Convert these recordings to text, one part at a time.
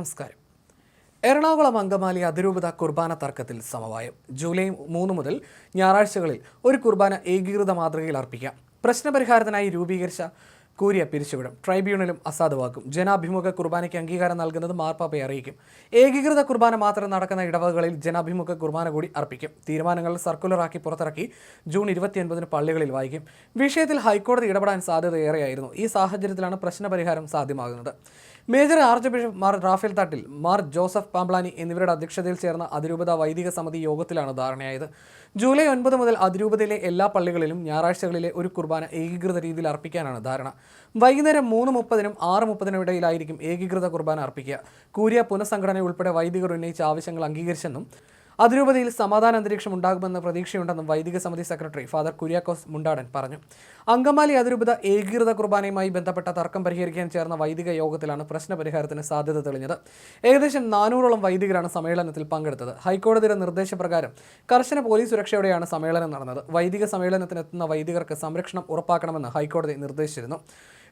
നമസ്കാരം. എറണാകുളം അങ്കമാലി അതിരൂപത കുർബാന തർക്കത്തിൽ സമവായം. ജൂലൈ മൂന്ന് മുതൽ ഞായറാഴ്ചകളിൽ ഒരു കുർബാന ഏകീകൃത മാതൃകയിൽ അർപ്പിക്കാം. പ്രശ്നപരിഹാരത്തിനായി രൂപീകരിച്ച കൂരിയ പിരിച്ചുവിടും. ട്രൈബ്യൂണലും അസാധുവാക്കും. ജനാഭിമുഖ കുർബാനയ്ക്ക് അംഗീകാരം നൽകുന്നത് മാർപ്പാപ്പയെ അറിയിക്കും. ഏകീകൃത കുർബാന മാത്രം നടക്കുന്ന ഇടവകകളിൽ ജനാഭിമുഖ കുർബാന കൂടി അർപ്പിക്കും. തീരുമാനങ്ങൾ സർക്കുലറാക്കി പുറത്തിറക്കി ജൂൺ ഇരുപത്തിയൊൻപതിന് പള്ളികളിൽ വായിക്കും. വിഷയത്തിൽ ഹൈക്കോടതി ഇടപെടാൻ സാധ്യത ഏറെയായിരുന്നു ഈ സാഹചര്യത്തിലാണ് പ്രശ്നപരിഹാരം സാധ്യമാകുന്നത്. Major archbishop Mar Rafale Thattil Mar Joseph Pamplany എന്നിവരുടെ അധ്യക്ഷതയിൽ ചേർന്ന അതിരൂപത വൈദിക സമിതി യോഗത്തിലാണ് ധാരണയായത്. ജൂലൈ ഒൻപത് മുതൽ അതിരൂപതയിലെ എല്ലാ പള്ളികളിലും ഞായറാഴ്ചകളിലെ ഒരു കുർബാന ഏകീകൃത രീതിയിൽ അർപ്പിക്കാനാണ് ധാരണ. വൈകുന്നേരം മൂന്ന് മുപ്പതിനും ആറ് മുപ്പതിനും ഇടയിലായിരിക്കും ഏകീകൃത കുർബാന അർപ്പിക്കുക. കൂരിയ പുനഃസംഘടന ഉൾപ്പെടെ വൈദികർ ഉന്നയിച്ച ആവശ്യങ്ങൾ അംഗീകരിച്ചെന്നും അതിരൂപതയിൽ സമാധാന അന്തരീക്ഷം ഉണ്ടാകുമെന്ന പ്രതീക്ഷയുണ്ടെന്നും വൈദിക സമിതി സെക്രട്ടറി ഫാദർ കുര്യാക്കോസ് മുണ്ടാടൻ പറഞ്ഞു. അങ്കമാലി അതിരൂപത ഏകീകൃത കുർബാനയുമായി ബന്ധപ്പെട്ട തർക്കം പരിഹരിക്കാൻ ചേർന്ന വൈദിക യോഗത്തിലാണ് പ്രശ്ന പരിഹാരത്തിന് സാധ്യത തെളിഞ്ഞത്. ഏകദേശം നാനൂറോളം വൈദികരാണ് സമ്മേളനത്തിൽ പങ്കെടുത്തത്. ഹൈക്കോടതിയുടെ നിർദ്ദേശപ്രകാരം കർശന പോലീസ് സുരക്ഷയോടെയാണ് സമ്മേളനം നടന്നത്. വൈദിക സമ്മേളനത്തിനെത്തുന്ന വൈദികർക്ക് സംരക്ഷണം ഉറപ്പാക്കണമെന്ന് ഹൈക്കോടതി നിർദ്ദേശിച്ചിരുന്നു.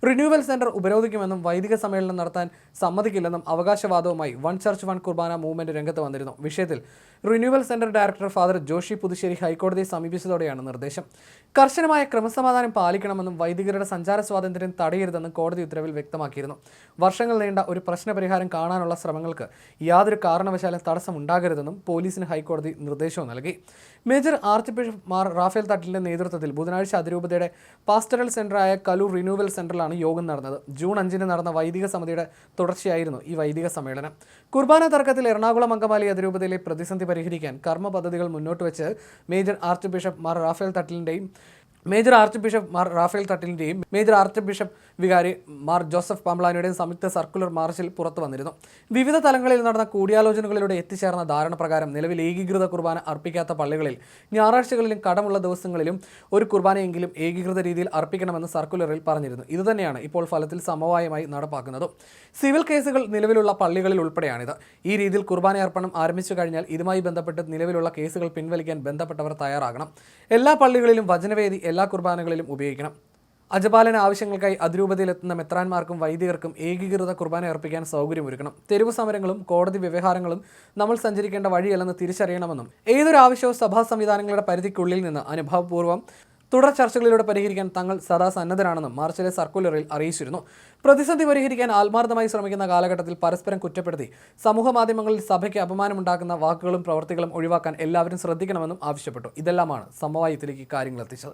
റിന്യൂവൽ സെന്റർ ഉപരോധിക്കുമെന്നും വൈദിക സമ്മേളനം നടത്താൻ സമ്മതിക്കില്ലെന്നും അവകാശവാദവുമായി one church one Qurbana movement രംഗത്ത് വന്നിരുന്നു. വിഷയത്തിൽ renewal centre director father Joshy Puthussery ഹൈക്കോടതിയെ സമീപിച്ചതോടെയാണ് നിർദ്ദേശം. കർശനമായ ക്രമസമാധാനം പാലിക്കണമെന്നും വൈദികരുടെ സഞ്ചാര സ്വാതന്ത്ര്യം തടയരുതെന്നും കോടതി ഉത്തരവിൽ വ്യക്തമാക്കിയിരുന്നു. വർഷങ്ങൾ നീണ്ട ഒരു പ്രശ്നപരിഹാരം കാണാനുള്ള ശ്രമങ്ങൾക്ക് യാതൊരു കാരണവശാലും തടസ്സം ഉണ്ടാകരുതെന്നും പോലീസിന് ഹൈക്കോടതി നിർദ്ദേശവും നൽകി. Major archbishop Mar Rafale തട്ടിലിന്റെ നേതൃത്വത്തിൽ ബുധനാഴ്ച അതിരൂപതയുടെ പാസ്റ്ററൽ സെന്ററായ കലൂർ റിന്യൂവൽ സെന്ററിലാണ് യോഗം നടന്നത്. ജൂൺ അഞ്ചിന് നടന്ന വൈദിക സമിതിയുടെ തുടർച്ചയായിരുന്നു ഈ വൈദിക സമ്മേളനം. കുർബാന തർക്കത്തിൽ എറണാകുളം അങ്കമാലി അതിരൂപതയിലെ പ്രതിസന്ധി പരിഹരിക്കാൻ കർമ്മ പദ്ധതികൾ മുന്നോട്ട് വെച്ച് major archbishop Mar Raphael തട്ടിലിന്റെയും major archbishop Mar Raphael തട്ടിലിന്റെയും മേജർ ആർച്ച് ബിഷപ്പ് വികാരി മാർ ജോസഫ് പാംബ്ലാനിയുടെയും സംയുക്ത സർക്കുലർ മാർച്ചിൽ പുറത്തു വന്നിരുന്നു. വിവിധ തലങ്ങളിൽ നടന്ന കൂടിയാലോചനകളിലൂടെ എത്തിച്ചേർന്ന ധാരണ പ്രകാരം നിലവിൽ ഏകീകൃത കുർബാന അർപ്പിക്കാത്ത പള്ളികളിൽ ഞായറാഴ്ചകളിലും കടമുള്ള ദിവസങ്ങളിലും ഒരു കുർബാനയെങ്കിലും ഏകീകൃത രീതിയിൽ അർപ്പിക്കണമെന്ന് സർക്കുലറിൽ പറഞ്ഞിരുന്നു. ഇതുതന്നെയാണ് ഇപ്പോൾ ഫലത്തിൽ സമവായമായി നടപ്പാക്കുന്നത്. സിവിൽ കേസുകൾ നിലവിലുള്ള പള്ളികളിൽ ഉൾപ്പെടെയാണിത്. ഈ രീതിയിൽ കുർബാന അർപ്പണം ആരംഭിച്ചു കഴിഞ്ഞാൽ ഇതുമായി ബന്ധപ്പെട്ട് നിലവിലുള്ള കേസുകൾ പിൻവലിക്കാൻ ബന്ധപ്പെട്ടവർ തയ്യാറാകണം. എല്ലാ പള്ളികളിലും വചനവേദി എല്ലാ കുർബാനകളിലും ഉപയോഗിക്കണം. അജപാലന ആവശ്യങ്ങൾക്കായി അതിരൂപതയിലെത്തുന്ന മെത്രാന്മാർക്കും വൈദികർക്കും ഏകീകൃത കുർബാന അർപ്പിക്കാൻ സൗകര്യമൊരുക്കണം. തെരുവ് സമരങ്ങളും കോടതി വ്യവഹാരങ്ങളും നമ്മൾ സഞ്ചരിക്കേണ്ട വഴിയല്ലെന്ന് തിരിച്ചറിയണമെന്നും ഏതൊരു ആവശ്യവും സഭാ സംവിധാനങ്ങളുടെ പരിധിക്കുള്ളിൽ നിന്ന് അനുഭവപൂർവം തുടർ ചർച്ചകളിലൂടെ പരിഹരിക്കാൻ തങ്ങൾ സദാ സന്നദ്ധരാണെന്നും മാർച്ചിലെ സർക്കുലറിൽ അറിയിച്ചിരുന്നു. പ്രതിസന്ധി പരിഹരിക്കാൻ ആത്മാർത്ഥമായി ശ്രമിക്കുന്ന കാലഘട്ടത്തിൽ പരസ്പരം കുറ്റപ്പെടുത്തി സമൂഹ മാധ്യമങ്ങളിൽ സഭയ്ക്ക് അപമാനമുണ്ടാക്കുന്ന വാക്കുകളും പ്രവർത്തികളും ഒഴിവാക്കാൻ എല്ലാവരും ശ്രദ്ധിക്കണമെന്നും ആവശ്യപ്പെട്ടു. ഇതെല്ലാമാണ് സമവായത്തിലേക്ക് കാര്യങ്ങൾ എത്തിച്ചത്.